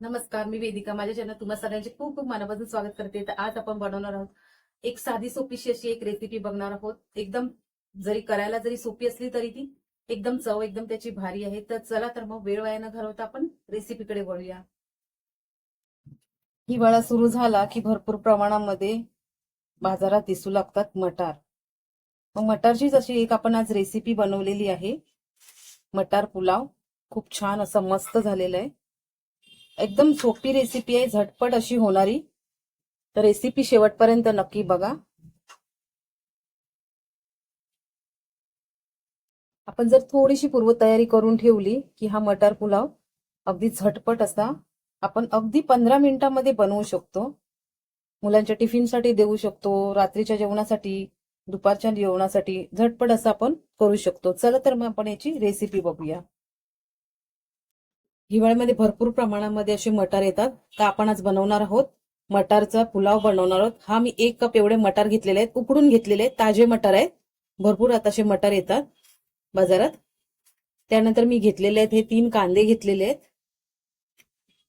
नमस्कार मी वेदिका. माझ्या चॅनल तुम्हा सगळ्यांचे खूप खूप मनापासून स्वागत करते. तर आज आपण बनवणार आहोत एक साधी सोपीशी अशी एक रेसिपी बघणार आहोत. एकदम जरी करायला जरी सोपी असली तरी ती एकदम चव एकदम त्याची भारी आहे. तर चला तर मग वेळ वाया न घालवता आपण रेसिपीकडे वळूया. हिवाळा सुरू झाला की भरपूर प्रमाणामध्ये बाजारात दिसू लागतात मटार. मग मटारचीच अशी एक आपण आज रेसिपी बनवलेली आहे मटार पुलाव. खूप छान असं मस्त झालेलं आहे. एकदम सोपी रेसिपी आहे झटपट अशी होणारी. तर रेसिपी शेवटपर्यंत नक्की बघा. आपण जर थोडीशी पूर्वतयारी करून ठेवली की हा मटार पुलाव अगदी झटपट असा आपण अगदी पंधरा मिनिटांमध्ये बनवू शकतो. मुलांच्या टिफिनसाठी देऊ शकतो रात्रीच्या जेवणासाठी दुपारच्या जेवणासाठी झटपट असं आपण करू शकतो. चला तर मग आपण याची रेसिपी बघूया. हिवाळ्यामध्ये भरपूर प्रमाणामध्ये असे मटार येतात. तर आपण आज बनवणार आहोत मटारचा पुलाव बनवणार आहोत. हा मी एक कप एवढे मटार घेतलेले आहेत. उकडून घेतलेले आहेत. ताजे मटार आहेत. भरपूर आता असे मटार येतात बाजारात. त्यानंतर मी घेतलेले आहेत. हे तीन कांदे घेतलेले आहेत.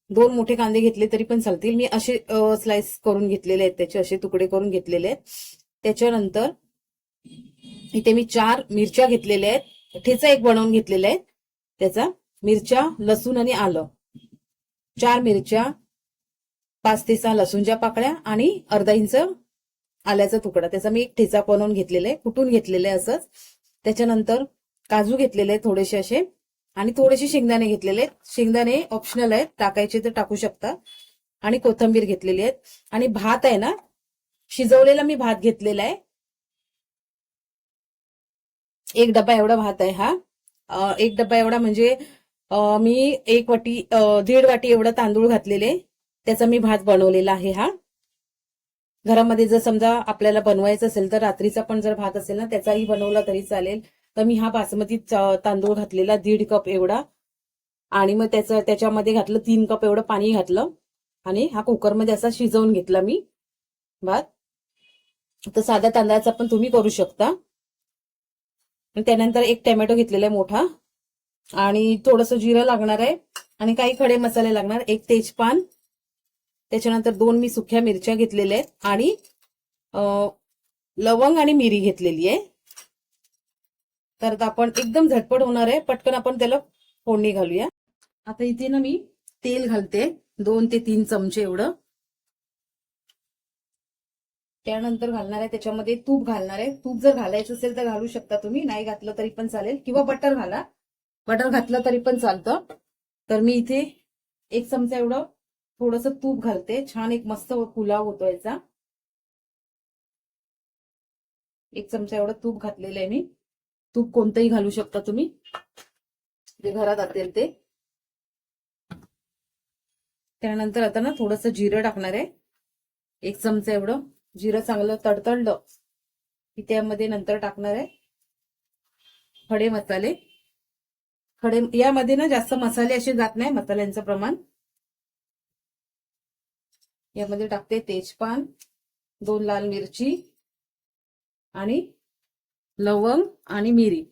दोन मोठे कांदे घेतले तरी पण चालतील. मी असे स्लाइस करून घेतलेले आहेत. त्याचे असे तुकडे करून घेतलेले आहेत. त्याच्यानंतर इथे मी चार मिरच्या घेतलेल्या आहेत. ठेचा एक बनवून घेतलेला आहे. त्याचा. मिरच्या लसूण आणि आलं. चार मिरच्या पाच ते सहा लसूणच्या पाकळ्या आणि अर्धा इंच आल्याचा तुकडा. त्याचा मी एक ठेचा बनवून घेतलेला आहे कुटून घेतलेलं आहे असंच. त्याच्यानंतर काजू घेतलेले आहेत थोडेसे असे आणि थोडेसे शेंगदाणे घेतलेले आहेत. शेंगदाणे ऑप्शनल आहेत टाकायचे तर टाकू शकता. आणि कोथंबीर घेतलेली आहेत. आणि भात आहे ना शिजवलेला मी भात घेतलेला आहे. एक डबा एवढा भात आहे हा. एक डबा एवढा म्हणजे मी एक वाटी दीड वाटी एवढा तांदूळ घातलेले. त्याचा मी भात बनवलेला आहे हा. घरामध्ये जर समजा आपल्याला बनवायचं असेल तर रात्रीचा पण जर भात असेल ना त्याचाही बनवला तरी चालेल. तर मी हा बासमती तांदूळ घातलेला दीड कप एवढा. आणि मग त्याचं त्याच्यामध्ये घातलं तीन कप एवढं पाणी घातलं. आणि हा कुकरमध्ये असा शिजवून घेतला मी भात. तर साध्या तांदळाचा पण तुम्ही करू शकता. त्यानंतर एक टोमॅटो घेतलेला आहे मोठा. आणि थोडंसं जिरं लागणार आहे. आणि काही खडे मसाले लागणार. एक तेजपान. त्याच्यानंतर दोन मी सुख्या मिरच्या घेतलेल्या आहेत. आणि लवंग आणि मिरी घेतलेली आहे. तर आपण एकदम झटपट होणार आहे. पटकन आपण त्याला फोडणी घालूया. आता इथे ना मी तेल घालते. दोन ते तीन चमचे एवढं. त्यानंतर घालणार आहे. त्याच्यामध्ये तूप घालणार आहे. तूप जर घालायचं असेल तर घालू शकता तुम्ही. नाही घातलं तरी पण चालेल. किंवा बटर घाला. बटर घातलं तरी पण चालतं. तर मी इथे एक चमचा एवढं थोडस तूप घालते. छान एक मस्त पुलाव होतो याचा एक चमचा एवढं तूप घातलेलं आहे मी. तूप कोणतंही घालू शकता तुम्ही. जे घरात असेल ते. त्यानंतर आता ना थोडस जिरं टाकणार आहे. एक चमचा एवढं. जिरं चांगलं तडतडलं की त्यामध्ये नंतर टाकणार आहे. खडे मसाले. खडे यामध्ये ना जास्त मसाले असे जात नाही मसाल्यांचं प्रमाण. यामध्ये टाकते तेजपान दोन लाल मिरची आणि लवंग आणि मिरी.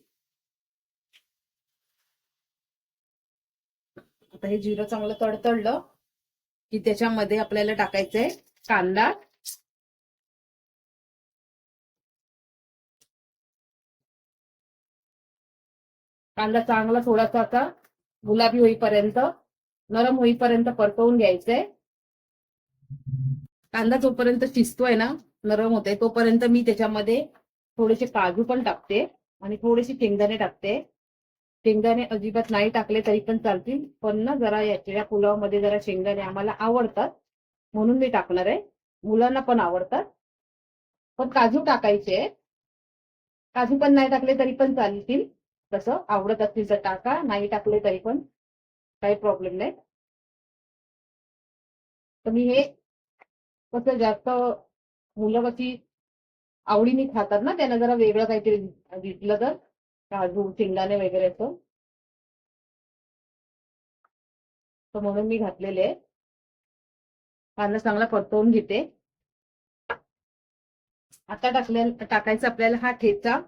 आता हे जिरं चांगलं तडतडलं की त्याच्यामध्ये आपल्याला टाकायचंय कांदा. कांदा चांगला थोडासा असा गुलाबी होईपर्यंत नरम होईपर्यंत परतवून घ्यायचंय कांदा जोपर्यंत शिजतोय ना नरम होते तोपर्यंत मी त्याच्यामध्ये थोडेसे काजू पण टाकते आणि थोडेसे शेंगदाणे टाकते. शेंगदाणे अजिबात नाही टाकले तरी पण चालतील पण ना जरा याच्या पुलावमध्ये जरा शेंगदाणे आम्हाला आवडतात म्हणून मी टाकणार आहे. मुलांना पण आवडतात. पण काजू टाकायचे. काजू पण नाही टाकले तरी पण चालतील. तसं आवडत असतील तर टाका नाही टाकले तरी पण काही प्रॉब्लेम नाही. तर मी हे कसं जास्त मुलं कशी आवडीने खातात ना त्यांना जरा वेगळं काहीतरी दिसलं तर काजू शेंगदाणे वगैरे असं. तर म्हणून मी घातलेले आहे. कांदा चांगला परतवून घेते. आता टाकल्या टाकायचं आपल्याला हा ठेचा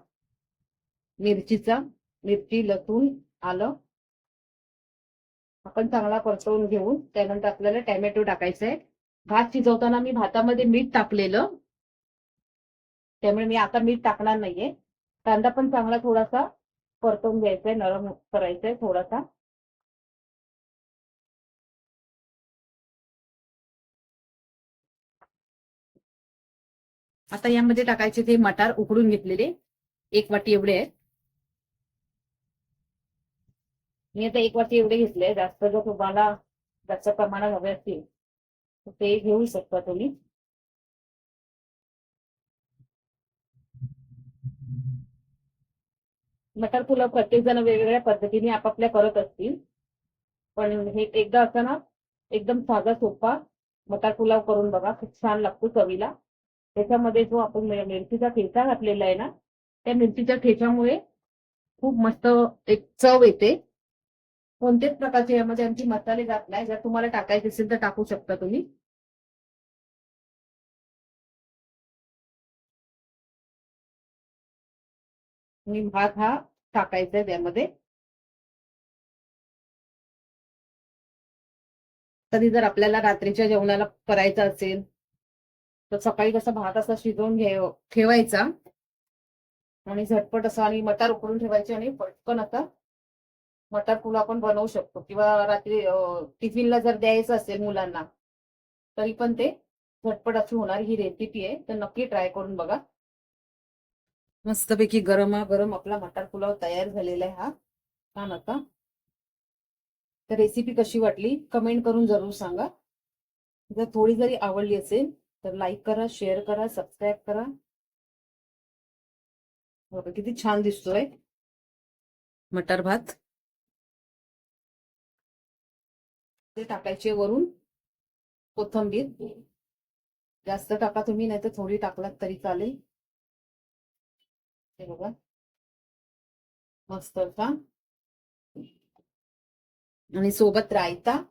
मिरचीचा. मिरची लसूण आलं. आपण चांगला परतवून घेऊन त्यानंतर आपल्याला टॅमॅटो टाकायचा आहे भात शिजवताना मी भातामध्ये मीठ टाकलेलं. त्यामुळे मी आता मीठ टाकणार नाहीये. कांदा पण चांगला थोडासा परतवून घ्यायचा आहे नरम करायचा आहे थोडासा. आता यामध्ये टाकायचे ते मटार उकडून घेतलेले. एक वाटी एवढे आहेत. मी आता एक वाटी एवढे घेतले जास्त जर तुम्हाला जास्त प्रमाणात हवे असतील तर ते घेऊ शकता तुम्ही. मटार पुलाव प्रत्येक जण वेगवेगळ्या पद्धतीने आपापल्या करत असतील. पण हे एकदा असताना एकदम साधा सोपा मटार पुलाव करून बघा खूप छान लागतो चवीला. त्याच्यामध्ये जो आपण मिरचीचा ठेचा घातलेला आहे ना त्या मिरचीच्या ठेच्यामुळे खूप मस्त एक चव येते. कोणत्याच प्रकारचे म्हणजे यामध्ये मसाले जात नाही. जर तुम्हाला टाकायचे असेल तर टाकू शकता तुम्ही. भात हा टाकायचा आहे त्यामध्ये. कधी जर आपल्याला रात्रीच्या जेवणाला करायचं असेल तर सकाळी कसा भात असा शिजवून घे ठेवायचा. आणि झटपट असा आणि मटार उकडून ठेवायचे आणि पटकन आता मटार पुलाव आपण बनवू शकतो. किंवा रात्री टिफिनला जर द्यायचं असेल मुलांना तरी पण ते झटपट अशी होणार. ही रेसिपी आहे. तर नक्की ट्राय करून बघा. मस्तपैकी गरमागरम आपला मटार पुलाव तयार झालेला आहे हा. छान आता. तर रेसिपी कशी वाटली? कमेंट करून जरूर सांगा. जर थोडी जरी आवडली असेल तर लाईक करा शेअर करा सबस्क्राईब करा. बघा किती छान दिसतोय. मटार भात. ते टाकायचे वरून कोथंबीर. जास्त टाका तुम्ही नाही तर थोडी टाकलात तरी चालेल. हे बघा. मस्त का आणि सोबत रायता.